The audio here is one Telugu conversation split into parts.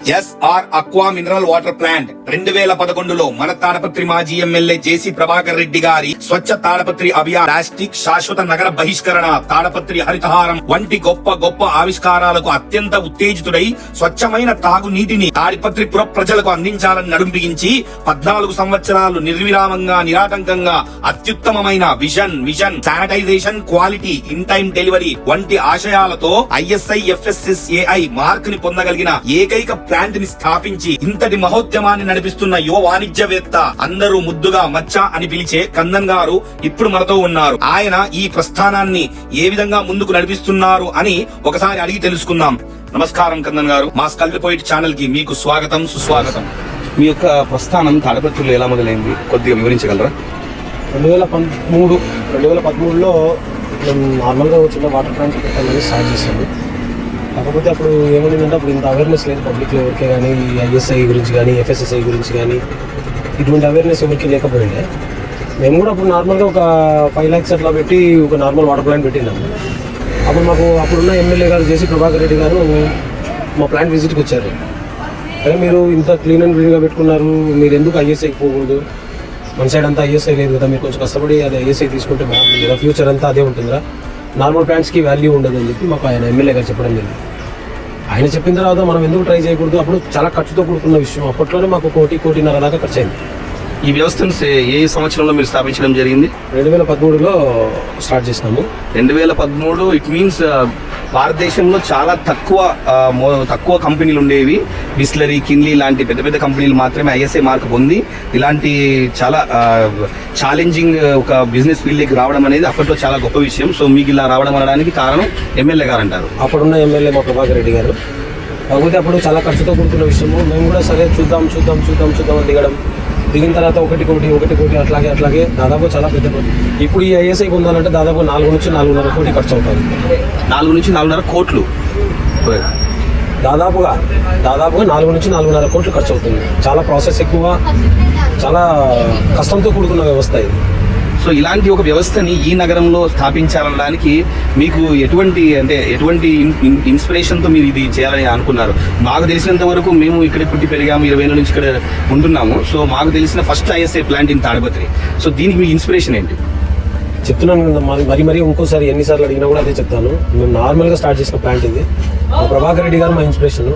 SR aqua mineral water plant. రెండు వేల పదకొండులో మన తాడపత్రి మాజీ ఎమ్మెల్యే జేసీ ప్రభాకర్ రెడ్డి గారి స్వచ్ఛ తాడపత్రి అభియాన్ ప్లాస్టిక్ శాశ్వత నగర బహిష్కరణ తాడపత్రి హరితహారం వంటి గొప్ప గొప్ప ఆవిష్కారాలకు అత్యంత ఉత్తేజితుడై స్వచ్ఛమైన తాగునీటిని తాడిపత్రి పుర ప్రజలకు అందించాలని నడుంపించి పద్నాలుగు సంవత్సరాలు నిర్విరామంగా నిరాటంకంగా అత్యుత్తమమైన vision vision sanitization quality in time delivery వంటి ఆశయాలతో ఐఎస్ఐ ఎఫ్ఎస్ఎస్ఏఐ మార్క్ని పొందగలిగిన ఏకైక ప్లాంట్ని స్థాపించి ఇంతటి మహోద్యమాన్ని నడిపిస్తున్న యువ వాణిజ్యవేత్త అందరూ ముద్దుగా మచ్చ అని పిలిచే కందన్ గారు ఇప్పుడు మనతో ఉన్నారు. ఆయన ఈ ప్రస్థానాన్ని ఏ విధంగా ముందుకు నడిపిస్తున్నారు అని ఒకసారి అడిగి తెలుసుకుందాం. నమస్కారం కందన్ గారు. మా స్కల్డ్ పోయిట్ ఛానల్కి మీకు స్వాగతం సుస్వాగతం. మీ యొక్క ప్రస్థానం తాడపత్రులు ఎలా మొదలైంది? కొద్దిగా వివరించగలరా? రెండు వేల పదమూడు రెండు వేల పదమూడులో మేము నార్మల్గా వచ్చిన వాటర్ ప్లాంట్ పెట్టాలని స్టార్ట్ చేసాము కాకపోతే అప్పుడు ఏమైందంటే అప్పుడు ఇంత అవేర్నెస్ లేదు పబ్లిక్లో ఎవరికే కానీ ఈ ఐఎస్ఐ గురించి కానీ ఎఫ్ఎస్ఎస్ఐ గురించి కానీ ఇటువంటి అవేర్నెస్ ఎవరికి లేకపోయిండే. మేము కూడా అప్పుడు నార్మల్గా ఒక ఫైవ్ ల్యాక్స్ అట్లా పెట్టి ఒక నార్మల్ వాటర్ ప్లాంట్ పెట్టినాము. అప్పుడు మాకు అప్పుడున్న ఎమ్మెల్యే గారు చేసి ప్రభాకర్ రెడ్డి గారు మా ప్లాంట్ విజిట్కి వచ్చారు. అదే మీరు ఇంత క్లీన్ అండ్ క్లీన్గా పెట్టుకున్నారు మీరు ఎందుకు ఐఎస్ఐకి పోకూడదు? మన సైడ్ అంతా ఐఎస్ఐ లేదు కదా మీరు కొంచెం కష్టపడి అది ఐఎస్ఐ తీసుకుంటే బాగుంటుంది కదా ఫ్యూచర్ అంతా అదే ఉంటుందిరా. నార్మల్ ప్లాంట్స్కి వాల్యూ ఉండదు అని చెప్పి మాకు ఆయన ఎమ్మెల్యే గారు చెప్పడం జరిగింది. ఆయన చెప్పిన తర్వాత మనం ఎందుకు ట్రై చేయకూడదు? అప్పుడు చాలా ఖర్చుతో కూడుకున్న విషయం. అప్పట్లోనే మాకు కోటి కోటిన్నర దాకా ఖర్చు అయింది ఈ వ్యవస్థను ఏ సంవత్సరంలో మీరు స్థాపించడం జరిగింది? రెండు వేల పదమూడులో స్టార్ట్ చేసినాము. రెండు వేల పదమూడు ఇట్ మీన్స్ భారతదేశంలో చాలా తక్కువ మో- తక్కువ కంపెనీలు ఉండేవి. బిస్లరీ కిన్లీ లాంటి పెద్ద పెద్ద కంపెనీలు మాత్రమే ఐఎస్ఐ మార్క్ పొంది ఇలాంటి చాలా ఛాలెంజింగ్ ఒక బిజినెస్ ఫీల్డ్కి రావడం అనేది అప్పట్లో చాలా గొప్ప విషయం. సో మీకు ఇలా రావడం అనడానికి కారణం ఎమ్మెల్యే గారు అంటారు. అప్పుడున్న ఎమ్మెల్యే మా ప్రభాకర్ రెడ్డి గారు. కాకపోతే అప్పుడు చాలా ఖర్చుతో కూడుకున్న విషయము. మేము కూడా సరే చూద్దాం చూద్దాం చూద్దాం చూద్దాం దిగడం. దిగిన తర్వాత ఒకటి కోటి ఒకటి కోటి అట్లాగే అట్లాగే దాదాపు చాలా పెద్ద. ఇప్పుడు ఈ ఐఎస్ఐ పొందాలంటే దాదాపు నాలుగు నుంచి నాలుగున్నర కోటి ఖర్చు అవుతుంది. నాలుగు నుంచి నాలుగున్నర కోట్లు. దాదాపుగా దాదాపుగా నాలుగు నుంచి నాలుగున్నర కోట్లు ఖర్చు అవుతుంది. చాలా ప్రాసెస్ ఎక్కువ చాలా కష్టంతో కూడుకున్న వ్యవస్థ ఇది. సో ఇలాంటి ఒక వ్యవస్థని ఈ నగరంలో స్థాపించాలనడానికి మీకు ఎటువంటి అంటే ఎటువంటి ఇన్స్పిరేషన్తో మీరు ఇది చేయాలని అనుకున్నారు? మాకు తెలిసినంత వరకు మేము ఇక్కడ పుట్టి పెరిగాము ఇరవై ఏళ్ళ నుంచి ఇక్కడ ఉంటున్నాము. సో మాకు తెలిసిన first ISI plant in Tadipatri. So దీనికి మీ ఇన్స్పిరేషన్ ఏంటి? చెప్తున్నాను కదా, మరి మరి ఇంకోసారి ఎన్నిసార్లు అడిగినా కూడా అదే చెప్తాను. మేము నార్మల్గా స్టార్ట్ చేసిన ప్లాంట్ ఇది. ప్రభాకర్ రెడ్డి గారు మా ఇన్స్పిరేషన్.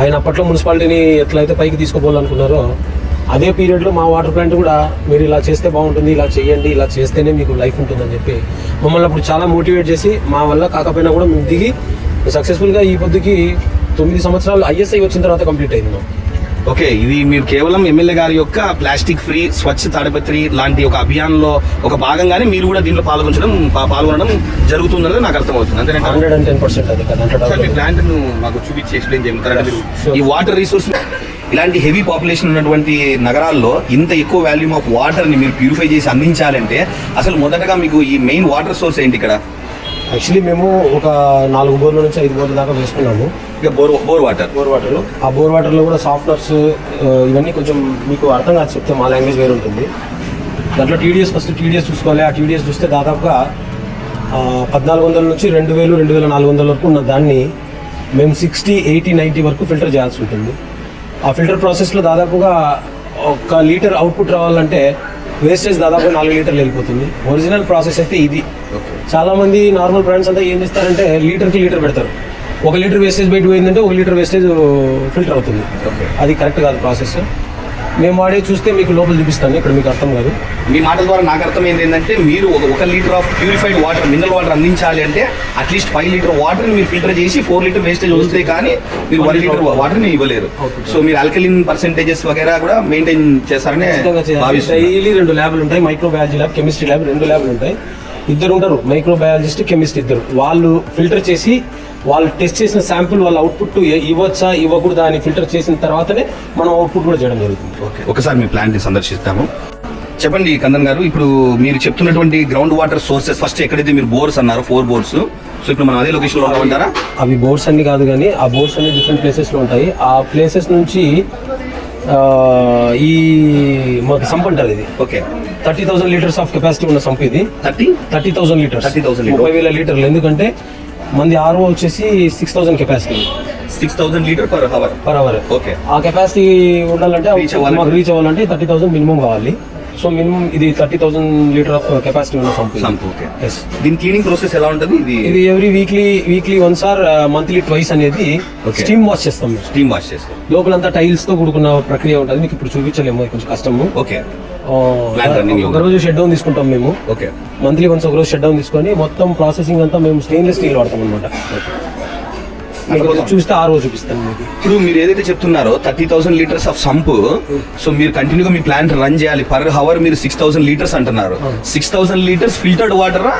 ఆయన అప్పట్లో మున్సిపాలిటీని ఎట్లయితే పైకి తీసుకోపోవాలనుకున్నారో అదే పీరియడ్లో మా వాటర్ ప్లాంట్ కూడా మీరు ఇలా చేస్తే బాగుంటుంది ఇలా చేయండి ఇలా చేస్తేనే మీకు లైఫ్ ఉంటుందని చెప్పి మమ్మల్ని అప్పుడు చాలా మోటివేట్ చేసి మా వల్ల కాకపోయినా కూడా మేము దిగి సక్సెస్ఫుల్గా ఈ పొద్దుకి తొమ్మిది సంవత్సరాలు ఐఎస్ఐ వచ్చిన తర్వాత కంప్లీట్ అయింది ఓకే ఇది మీరు కేవలం ఎమ్మెల్యే గారి యొక్క ప్లాస్టిక్ ఫ్రీ స్వచ్ఛ తాడపత్రి లాంటి ఒక అభియాన్లో ఒక భాగంగానే మీరు కూడా దీంట్లో పాల్గొనడం పాల్గొనడం జరుగుతుందన్నది నాకు అర్థమవుతుంది. అంతేనంటారా? హండ్రెడ్ అండ్ టెన్ పర్సెంట్ అది కదా మీ అంటే ప్లాంట్ను మాకు చూపించి ఎక్స్ప్లెయిన్ చేయమంటారా. ఈ వాటర్ రిసోర్స్ ఇలాంటి హెవీ పాపులేషన్ ఉన్నటువంటి నగరాల్లో ఇంత ఎక్కువ వాల్యూమ్ ఆఫ్ వాటర్ని మీరు ప్యూరిఫై చేసి అందించాలంటే అసలు మొదటగా మీకు ఈ మెయిన్ వాటర్ సోర్స్ ఏంటి ఇక్కడ? యాక్చువల్లీ మేము ఒక నాలుగు బోర్ల నుంచి ఐదు బోర్ల దాకా వేసుకున్నాము. ఇక bore bore water bore water ఆ బోర్ వాటర్లో కూడా సాఫ్ట్నర్స్ ఇవన్నీ కొంచెం మీకు అర్థం కాదు చెప్తే మా లాంగ్వేజ్ వేరు ఉంటుంది. దాంట్లో టీడీఎస్ ఫస్ట్ టీడీఎస్ చూసుకోవాలి. ఆ టీడీఎస్ చూస్తే దాదాపుగా పద్నాలుగు వందల నుంచి రెండు వేలు రెండు వేల నాలుగు వందల వరకు ఉన్న దాన్ని మేము సిక్స్టీ ఎయిటీ నైంటీ వరకు ఫిల్టర్ చేయాల్సి ఉంటుంది. ఆ ఫిల్టర్ ప్రాసెస్లో దాదాపుగా ఒక లీటర్ అవుట్పుట్ రావాలంటే వేస్టేజ్ దాదాపు నాలుగు లీటర్లు వెళ్ళిపోతుంది. ఒరిజినల్ ప్రాసెస్ అయితే ఇది. చాలామంది నార్మల్ బ్రాండ్స్ అంతా ఏం చేస్తారంటే లీటర్కి లీటర్ పెడతారు. ఒక లీటర్ వేస్టేజ్ బయట పోయిందంటే ఒక లీటర్ వేస్టేజ్ ఫిల్టర్ అవుతుంది. అది కరెక్ట్ కాదు ప్రాసెస్. మేము వాడే చూస్తే మీకు లోపల చూపిస్తాను ఇక్కడ మీకు అర్థం కాదు. మీ మాటల ద్వారా నాకు అర్థమైంది ఏంటంటే మీరు ఒక ఒక litre of purified water mineral water అందించాలి అంటే at least five litre water మీరు ఫిల్టర్ చేసి ఫోర్ లీటర్ వేస్టేజ్ వస్తే కానీ మీరు వన్ లీటర్ వాటర్ని ఇవ్వలేరు. సో మీరు ఆల్కలిన్ పర్సెంటేజెస్ వగేరా కూడా మెయింటైన్ చేస్తారని డైలీ రెండు ల్యాబ్లు ఉంటాయి microbiology lab chemistry lab రెండు ల్యాబ్లు ఉంటాయి. ఇద్దరు ఉంటారు మైక్రో బయాలజిస్ట్ కెమిస్ట్ ఇద్దరు. వాళ్ళు ఫిల్టర్ చేసి వాళ్ళు టెస్ట్ చేసిన శాంపుల్ వాళ్ళ అవుట్పుట్ ఇవ్వచ్చా ఇవ్వకూడదా అని ఫిల్టర్ చేసిన తర్వాతనే మనం అవుట్పుట్ కూడా చేయడం జరుగుతుంది. ఓకే. ఒకసారి మీ ప్లాంట్ని సందర్శిస్తాము. చెప్పండి కందన్ గారు ఇప్పుడు మీరు చెప్తున్నటువంటి గ్రౌండ్ వాటర్ సోర్సెస్ ఫస్ట్ ఎక్కడైతే మీరు బోర్స్ అన్నారు ఫోర్ బోర్స్ సో ఇప్పుడు మనం అదే లొకేషన్లో ఉంటామంటారా అవి బోర్డ్స్ అన్ని కాదు కానీ ఆ బోర్డ్స్ అన్ని డిఫరెంట్ ప్లేసెస్లో ఉంటాయి. ఆ ప్లేసెస్ నుంచి ఈ మాకు సంప్ అంటారు ఇది. Okay. Thirty thousand litres of capacity ఉన్న సంప్ ఇది. థర్టీ? Thirty thousand litres. 30,000 లీటర్లు. ముప్పై వేల లీటర్లు. ఎందుకంటే మంది ఆర్ఓ వచ్చేసి six thousand capacity six thousand litre per hour per hour okay ఆ కెపాసిటీ ఉండాలంటే రీచ్ అవ్వాలంటే? థర్టీ థౌసండ్ మినిమం కావాలి. సో మినిమం ఇది thirty thousand litre of capacity ఉన్న సంపు సంప్ ఓకే. ఎస్ దీని క్లీనింగ్ ప్రాసెస్ ఎలా ఉంటుంది? ఇది ఇది every weekly weekly once or monthly twice అనేది. స్టీమ్ వాష్ చేస్తాం. స్టీమ్ వాష్ చేస్తాం. లోపలంతా టైల్స్తో కూడుకున్న ప్రక్రియ ఉంటుంది. మీకు ఇప్పుడు చూపించలేము కొంచెం కష్టము. ఓకే. ఆ, Plant running లో ఒక రోజు షెడ్ డౌన్ తీసుకుంటాం మేము. ఓకే. మంత్లీ వన్స్ ఒక రోజు షెడ్ డౌన్ తీసుకొని మొత్తం ప్రాసెసింగ్ అంతా మేము స్టెయిన్లెస్ స్టీల్ వాడతాం అనమాట చూస్తే ఆ రోజు చూపిస్తాను ఇప్పుడు మీరు ఏదైతే చెప్తున్నారో thirty thousand litres of sump so మీరు కంటిన్యూగా మీ ప్లాంట్ రన్ చేయాలి. పర్ హవర్ మీరు సిక్స్ థౌసండ్ లీటర్స్ అంటున్నారు. సిక్స్ థౌసండ్ లీటర్స్ ఫిల్టర్డ్ వాటరా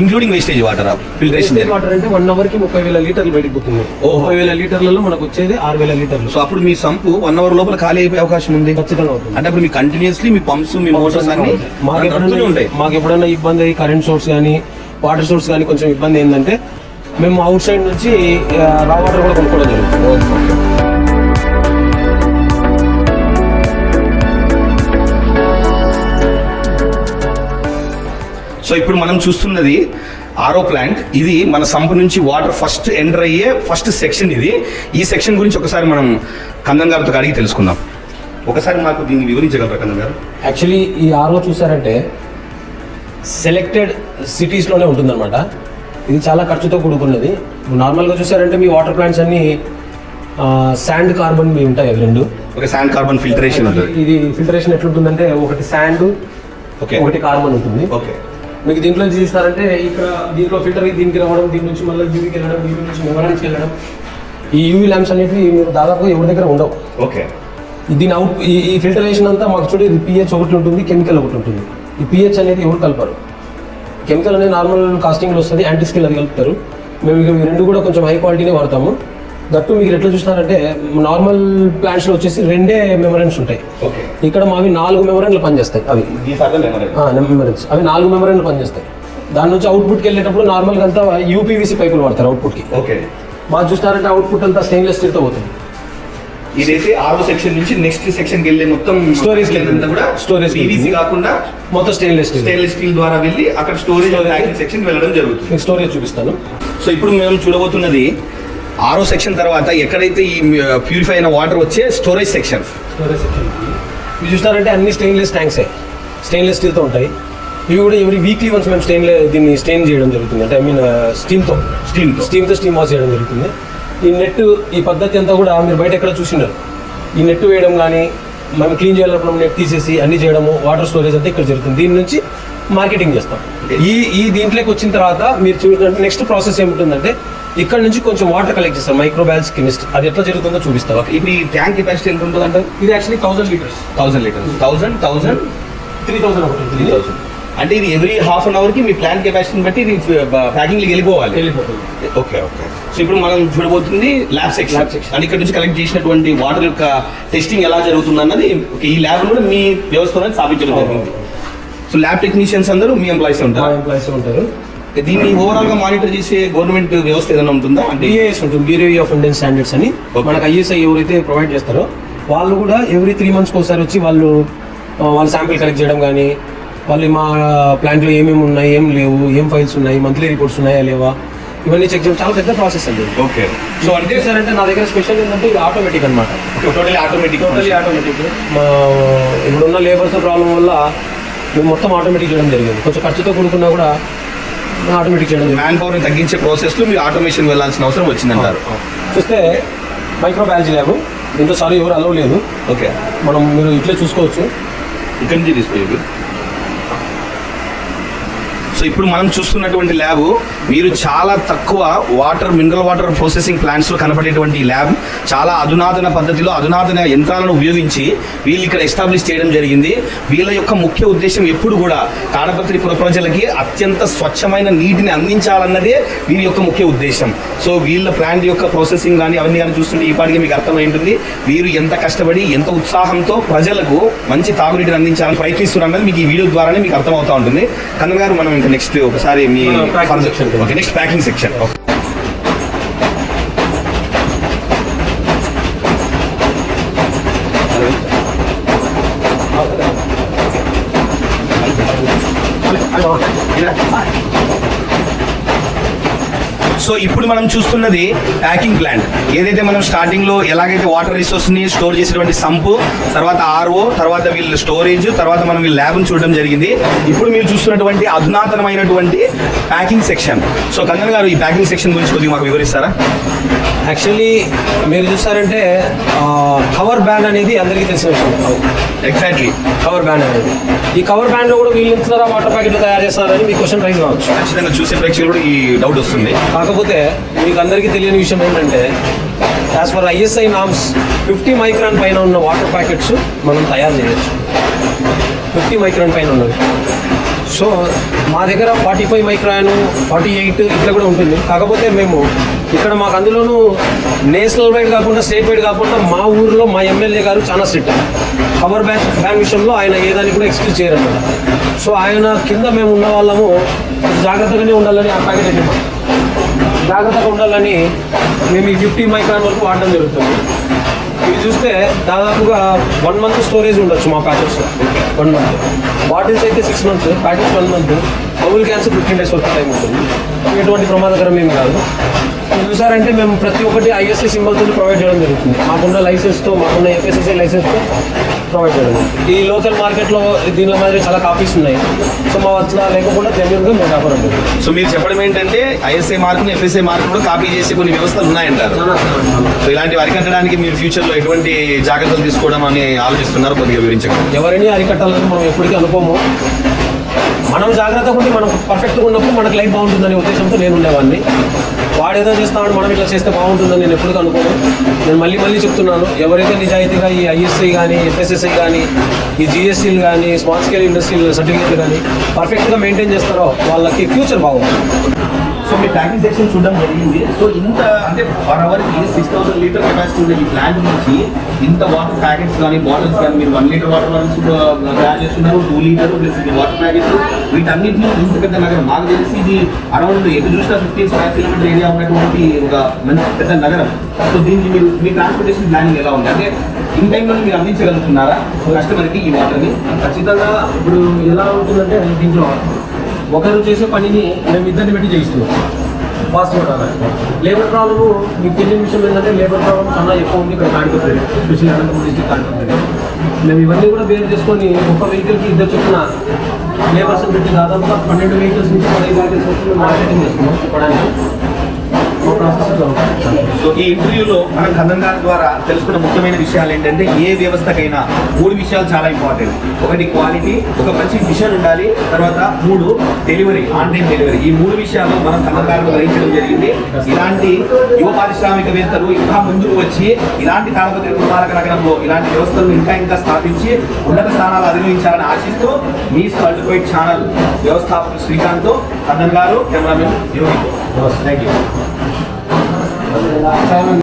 ఇంక్లూడింగ్ వేస్టేజ్ వాటరా ఫిల్టరేషన్ వాటర్ అంటే వన్ అవర్కి ముప్పై వేల లీటర్లు బయటకు పోతుంది. ముప్పై వేల లీటర్లలో మనకు వచ్చేది ఆరు వేల లీటర్లు. సో అప్పుడు మీ సంప్ వన్ అవర్ లోపల ఖాళీ అయిపోయే అవకాశం ఉంది? ఖచ్చితంగా అంటే అప్పుడు మీ కంటిన్యూస్లీ మీ పంప్స్ మీ మోటార్స్ అన్ని మాకు ఎప్పుడైనా ఇబ్బంది అయ్యి కరెంట్ సోర్స్ కానీ వాటర్ సోర్స్ కానీ కొంచెం ఇబ్బంది ఏంటంటే మేము అవుట్ సైడ్ నుంచి రా వాటర్ కూడా కొనుక్కోవడం జరుగుతుంది. సో ఇప్పుడు మనం చూస్తున్నది ఆరో ప్లాంట్. ఇది మన సంప నుంచి వాటర్ ఫస్ట్ ఎంటర్ అయ్యే ఫస్ట్ సెక్షన్ ఇది. ఈ సెక్షన్ గురించి ఒకసారి మనం కందన్ గారితో అడిగి తెలుసుకుందాం. ఒకసారి మాకు దీన్ని వివరించగలరా కందన్ గారు? యాక్చువల్లీ ఈ ఆర్ఓ చూసారంటే సెలెక్టెడ్ సిటీస్లోనే ఉంటుందన్నమాట. ఇది చాలా ఖర్చుతో కూడుకున్నది. నార్మల్గా చూసారంటే మీ వాటర్ ప్లాంట్స్ అన్ని శాండ్ కార్బన్ మీ ఉంటాయి అవి రెండు. ఒక శాండ్ కార్బన్ ఫిల్టరేషన్ ఇది ఫిల్టరేషన్ ఎట్లుంటుందంటే ఒకటి శాండ్ ఓకే. ఒకటి కార్బన్ ఉంటుంది. ఓకే. మీకు దీంట్లో చూస్తారంటే ఇక్కడ దీంట్లో ఫిల్టర్ దీనికి రావడం దీని నుంచి మళ్ళీ యూవీకి వెళ్ళడం యూవీ నుంచి మెమరాన్స్కి వెళ్ళడం. ఈ యూవీ ల్యాంప్స్ అనేటివి మీరు దాదాపు ఎవరి దగ్గర ఉండవు. ఓకే. దీని అవుట్ ఈ ఈ ఫిల్టరేషన్ అంతా మాకు చూడు ఇది పిహెచ్ ఒకటి ఉంటుంది కెమికల్ ఒకటి ఉంటుంది. ఈ పిహెచ్ అనేది ఎవరు కలపరు. కెమికల్ అనేది నార్మల్ కాస్టింగ్లో వస్తుంది యాంటీ స్కిల్ అది కలుపుతారు. మేము ఇక ఈ రెండు కూడా కొంచెం హై క్వాలిటీనే వాడతాము. దట్టు మీరు ఎట్లా చూసినారంటే నార్మల్ ప్లాంట్స్లో వచ్చేసి రెండే మెమరెన్స్ ఉంటాయి. ఓకే. ఇక్కడ మావి నాలుగు మెమరెన్లు పనిచేస్తాయి అవి. మెమరెన్స్ అవి నాలుగు మెమరెన్లు పనిచేస్తాయి. దాని నుంచి అవుట్పుట్కి వెళ్ళేటప్పుడు నార్మల్గా అంతా యూపీవీసీ పైపులు వాడతారు అవుట్పుట్కి ఓకే. మాకు చూస్తారంటే అవుట్పుట్ అంతా స్టెయిన్లెస్ స్టీల్తో పోతుంది. ఇదైతే ఆరో సెక్షన్ నుంచి నెక్స్ట్ సెక్షన్కి వెళ్ళే మొత్తం అంతా కూడా కి పీవీసీ. కాకుండా మొత్తం స్టెయిన్లెస్ స్టీల్ స్టెయిన్లెస్ స్టీల్ ద్వారా వెళ్ళి అక్కడ స్టోరేజ్ ప్యాకింగ్ సెక్షన్ వెళ్ళడం జరుగుతుంది. స్టోరేజ్ చూపిస్తాను. సో ఇప్పుడు మేము చూడబోతున్నది ఆరో సెక్షన్ తర్వాత ఎక్కడైతే ఈ ప్యూరిఫై అయిన వాటర్ వచ్చే స్టోరేజ్ సెక్షన్ స్టోరేజ్ సెక్షన్ మీరు చూస్తారంటే అన్ని స్టెయిన్లెస్ ట్యాంక్సే స్టెయిన్లెస్ స్టీల్తో ఉంటాయి. ఇవి కూడా ఎవరి వీక్లీ వన్స్ మేము స్టెయిన్లెస్ దీన్ని స్టెయిన్ చేయడం జరుగుతుంది. అంటే ఐ మీన్ స్టీమ్తో స్టీమ్ స్టీమ్తో స్టీమ్ వాష్ చేయడం జరుగుతుంది. ఈ నెట్ ఈ పద్ధతి అంతా కూడా మీరు బయట ఎక్కడ చూసినారు ఈ నెట్ వేయడం కానీ మనం క్లీన్ చేయాలన్నప్పుడు నెట్ తీసేసి అన్ని చేయడము వాటర్ స్టోరేజ్ అంతా ఇక్కడ జరుగుతుంది. దీని నుంచి మార్కెటింగ్ చేస్తాం. ఈ ఈ దీంట్లోకి వచ్చిన తర్వాత మీరు చూడండి నెక్స్ట్ ప్రాసెస్ ఏముంటుందంటే ఇక్కడ నుంచి కొంచెం వాటర్ కలెక్ట్ చేస్తాం మైక్రోబాల్స్ కెమిస్ట్ అది ఎట్లా జరుగుతుందో చూపిస్తాం. ఇప్పుడు ఈ ట్యాంక్ కెపాసిటీ ఎంత ఉంటుంది అంటే ఇది actually thousand litres. Thousand litres. Thousand thousand three thousand ఒకటి త్రీ థౌసండ్. అంటే ఇది ఎవ్రీ హాఫ్ అన్ అవర్కి మీ ప్లాంట్ కెపాసిటీని బట్టి ఇది ప్యాకింగ్ వెళ్ళిపోవాలి. వెళ్ళిపోతుంది. ఓకే ఓకే సో ఇప్పుడు మనం చూడబోతుంది ల్యాబ్ సెక్షన్. అండ్ ఇక్కడ నుంచి కలెక్ట్ చేసినటువంటి వాటర్ యొక్క టెస్టింగ్ ఎలా జరుగుతుంది అన్నది ఈ ల్యాబ్ కూడా మీ వ్యవస్థలో స్థాపించడం జరిగింది. సో ల్యాబ్ టెక్నీషియన్స్ అందరూ మీ ఎంప్లాయీస్ ఉంటారు. ఎంప్లాయీస్ ఉంటారు. దీన్ని ఓవరాల్గా మానిటర్ చేసే గవర్నమెంట్ వ్యవస్థ ఏదైనా ఉంటుందా? అంటే బిఏఎస్ ఉంటుంది. బ్యూరో ఆఫ్ ఇండియన్ స్టాండర్డ్స్ అని. మనకు ఐఎస్ఐ ఎవరైతే ప్రొవైడ్ చేస్తారో వాళ్ళు కూడా ఎవ్రీ త్రీ మంత్స్కి ఒకసారి వచ్చి వాళ్ళు వాళ్ళ శాంపిల్ కలెక్ట్ చేయడం కానీ వాళ్ళు మా ప్లాంట్లో ఏమేమి ఉన్నాయి ఏం లేవు ఏం ఫైల్స్ ఉన్నాయి మంత్లీ రిపోర్ట్స్ ఉన్నాయా లేవా? ఇవన్నీ చెక్ చేయడం చాలా పెద్ద ప్రాసెస్ అండి. ఓకే సో అంటే సార్ అంటే నా దగ్గర స్పెషల్ ఏంటంటే ఇది ఆటోమేటిక్ అనమాట టోటలీ ఆటోమేటిక్ టోటలీ ఆటోమేటిక్ మా ఇప్పుడున్న లేబర్తో ప్రాబ్లం వల్ల మేము మొత్తం ఆటోమేటిక్ చేయడం జరిగింది. కొంచెం ఖర్చుతో కూడుకున్నా కూడా ఆటోమేటిక్ చేయడం మ్యాన్ పవర్ తగ్గించే ప్రాసెస్లో మీరు ఆటోమేషన్ వెళ్ళాల్సిన అవసరం వచ్చిందంటారు. చూస్తే మైక్రోబయాలజీ ల్యాబ్ దీంట్లో సారీ ఎవరు అలవ్ లేదు. ఓకే మనం మీరు ఇట్లే చూసుకోవచ్చు. ఇక్కడి నుంచి తీసుకోలేదు సో ఇప్పుడు మనం చూస్తున్నటువంటి ల్యాబ్ మీరు చాలా తక్కువ వాటర్ మినరల్ వాటర్ ప్రాసెసింగ్ ప్లాంట్స్లో కనపడేటువంటి ఈ ల్యాబ్ చాలా అధునాతన పద్ధతిలో అధునాతన యంత్రాలను ఉపయోగించి వీళ్ళు ఇక్కడ ఎస్టాబ్లిష్ చేయడం జరిగింది. వీళ్ళ యొక్క ముఖ్య ఉద్దేశం ఎప్పుడు కూడా తాడపత్రి పుర ప్రజలకి అత్యంత స్వచ్ఛమైన నీటిని అందించాలన్నదే వీరి యొక్క ముఖ్య ఉద్దేశం. సో వీళ్ళ ప్లాంట్ యొక్క ప్రాసెసింగ్ కానీ అవన్నీ కానీ చూస్తుంటే ఈ పాటికి మీకు అర్థమై ఉంటుంది. వీరు ఎంత కష్టపడి ఎంత ఉత్సాహంతో ప్రజలకు మంచి తాగునీటిని అందించాలని ప్రయత్నిస్తున్నారు అన్నది మీకు ఈ వీడియో ద్వారానే మీకు అర్థమవుతా ఉంటుంది. కన్నగారు మనం ఇంకా నెక్స్ట్ ఒకసారి మీ కి. Okay next packing section so ఇప్పుడు మనం చూస్తున్నది ప్యాకింగ్ ప్లాంట్ ఏదైతే మనం స్టార్టింగ్లో ఎలాగైతే వాటర్ రిసోర్స్ని స్టోర్ చేసేటువంటి సంపు తర్వాత ఆర్ఓ తర్వాత వీళ్ళు స్టోరేజ్ తర్వాత మనం వీళ్ళ ల్యాబ్ చూడడం జరిగింది. ఇప్పుడు మీరు చూస్తున్నటువంటి అధునాతనమైనటువంటి ప్యాకింగ్ సెక్షన్ సో కంగన్ గారు ఈ ప్యాకింగ్ సెక్షన్ గురించి కొద్దిగా మాకు వివరిస్తారా? యాక్చువల్లీ మీరు చూసారంటే కవర్ బ్యాన్ అనేది అందరికీ తెలిసిన విషయం. ఎగ్జాక్ట్లీ కవర్ బ్యాన్ అనేది. ఈ కవర్ బ్యాన్లో కూడా వీళ్ళు ఇస్తున్నారా వాటర్ ప్యాకెట్లు తయారు చేస్తారని మీ క్వశ్చన్ రైజ్ కావచ్చు. ఖచ్చితంగా చూసే ప్రేక్షకులు కూడా ఈ డౌట్ వస్తుంది. కాకపోతే మీకు అందరికీ తెలియని విషయం ఏంటంటే as per ISI norms fifty micron పైన ఉన్న వాటర్ ప్యాకెట్స్ మనం తయారు చేయొచ్చు. ఫిఫ్టీ మైక్రాన్ పైన ఉన్నది సో మా దగ్గర forty five micron forty eight ఇట్లా కూడా ఉంటుంది. కాకపోతే మేము ఇక్కడ మాకు అందులోనూ నేషనల్ వైడ్ కాకుండా స్టేట్ వైడ్ కాకుండా మా ఊర్లో మా ఎమ్మెల్యే గారు చాలా స్ట్రిక్ట్. పవర్ బ్యాంక్ బ్యాన్ విషయంలో ఆయన ఏదాన్ని కూడా ఎక్స్క్యూజ్ చేయరన్నమాట. సో ఆయన కింద మేము ఉన్న వాళ్ళము జాగ్రత్తగానే ఉండాలని ఆ ప్యాకెట్ ఎక్కినాం జాగ్రత్తగా ఉండాలని మేము ఈ ఫిఫ్టీ మైక్రాన్ వరకు వాడడం జరుగుతుంది. ఇవి చూస్తే దాదాపుగా వన్ మంత్ స్టోరేజ్ ఉండొచ్చు మా ప్యాకెట్స్ వన్ మంత్. బాటిల్స్ అయితే six months packets one month. Bowl cans fifteen days వరకు టైం ఉంటుంది. ఎటువంటి ప్రమాదకరం ఏమి కాదు. చూసారంటే మేము ప్రతి ఒక్కటి ఐఎస్ఐ సింబల్తో ప్రొవైడ్ చేయడం జరుగుతుంది. మాకున్న లైసెన్స్తో మాకున్న ఎఫ్ఎస్ఎస్ఐ లైసెన్స్తో ప్రొవైడ్ చేయడం. ఈ లోకల్ మార్కెట్లో దీనిలో మాదిరి చాలా కాపీస్ ఉన్నాయి. సో మా అట్లా లేకుండా జెన్యున్గా మేము వ్యాపారం సో మీరు చెప్పడం ఏంటంటే ఐఎస్ఐ మార్క్ ఎఫ్ఎస్ఐ మార్క్ కూడా కాపీ చేసే కొన్ని వ్యవస్థలు ఉన్నాయంటారు. సో ఇలాంటి అరికట్టడానికి మీరు ఫ్యూచర్లో ఎటువంటి జాగ్రత్తలు తీసుకోవడం అని ఆలోచిస్తున్నారు కొద్దిగా వివరించండి ఎవరిని అరికట్టాలని మనం ఎప్పటికీ అనుకోము. మనం జాగ్రత్తగా ఉండి మనం పర్ఫెక్ట్గా ఉన్నప్పుడు మనకు లైఫ్ బాగుంటుందనే ఉద్దేశంతో నేను ఉండేవాడిని. వాడు ఏదో చేస్తామని మనం ఇట్లా చేస్తే బాగుంటుందని నేను ఎప్పుడు అనుకోను. నేను మళ్ళీ మళ్ళీ చెప్తున్నాను ఎవరైతే నిజాయితీగా ఈ ఐఎస్సీ కానీ ఎఫ్ఎస్ఎస్ఐ కానీ ఈ జిఎస్టీలు కానీ స్మాల్ స్కేల్ ఇండస్ట్రియల్ సర్టిఫికేట్ కానీ పర్ఫెక్ట్గా మెయింటైన్ చేస్తారో వాళ్ళకి ఫ్యూచర్ బాగుంటుంది. సో మీ ప్యాకింగ్ సెక్షన్ చూడడం జరిగింది. సో ఇంత అంటే పర్ అవర్కి సిక్స్ థౌసండ్ లీటర్ కెపాసిటీ ఉండే ఈ ప్లాంట్ నుంచి ఇంత వాటర్ ప్యాకెట్స్ కానీ బాటిల్స్ కానీ మీరు వన్ లీటర్ వాటర్ బాటిల్స్ తయారు చేస్తున్నారు two litre plus water packets వీటన్నిటిని ఇంత పెద్ద నగరం మాకు తెలిసి ఇది అరౌండ్ ఎటు చూసినా ఫిఫ్టీ స్క్వేర్ కిలోమీటర్ ఏరియా ఉన్నటువంటి ఒక మంచి పెద్ద నగరం. సో దీనికి మీరు మీ ట్రాన్స్పోర్టేషన్ ప్లానింగ్ ఎలా ఉంది? అంటే ఇన్ టైంలో మీరు అందించగలుగుతున్నారా? కస్టమర్కి ఈ వాటర్ని ఖచ్చితంగా ఇప్పుడు ఎలా ఉంటుందంటే దీంట్లో ఒకరు చేసే పనిని మేము ఇద్దరిని పెట్టి చేయిస్తున్నాం. ఫాస్ట్ లేబర్ ప్రాబ్లమ్ మీకు తెలియని విషయం ఏంటంటే లేబర్ ప్రాబ్లం చాలా ఎక్కువ ఉంది ఇక్కడ కాడిపోతుంది స్పెషల్ అనంతపురం డిస్టిక్ కాడిపోతుంది మేము ఇవన్నీ కూడా బేర్ చేసుకొని ఒక వెహికల్కి ఇద్దరు చొప్పున లేబర్స్ పెట్టి దాదాపుగా పన్నెండు వెహికల్స్ నుంచి పదిహేను వెహికల్స్ వరకు మేము మార్కెటింగ్ చేస్తున్నాం. చెప్పడానికి సో ఈ ఇంటర్వ్యూలో మనం కథం గారి ద్వారా తెలుసుకున్న ముఖ్యమైన విషయాలు ఏంటంటే ఏ వ్యవస్థకైనా మూడు విషయాలు చాలా ఇంపార్టెంట్ ఒకటి క్వాలిటీ ఒక మంచి విషన్ ఉండాలి తర్వాత మూడు డెలివరీ ఆన్ టైం డెలివరీ ఈ మూడు విషయాలు మనం కథం గారు గ్రహించడం జరిగింది. ఇలాంటి యువ పారిశ్రామికవేత్తలు ఇంకా ముందుకు వచ్చి ఇలాంటి తాళపత్రి పురపాలక నగరంలో ఇలాంటి వ్యవస్థలను ఇంకా ఇంకా స్థాపించి ఉన్నత స్థానాలు అధిగమించాలని ఆశిస్తూ మీ సర్టిఫైడ్ ఛానల్ వ్యవస్థాపకులు Srikanth Kathan garu cameraman Yogi. Thank you Thank you.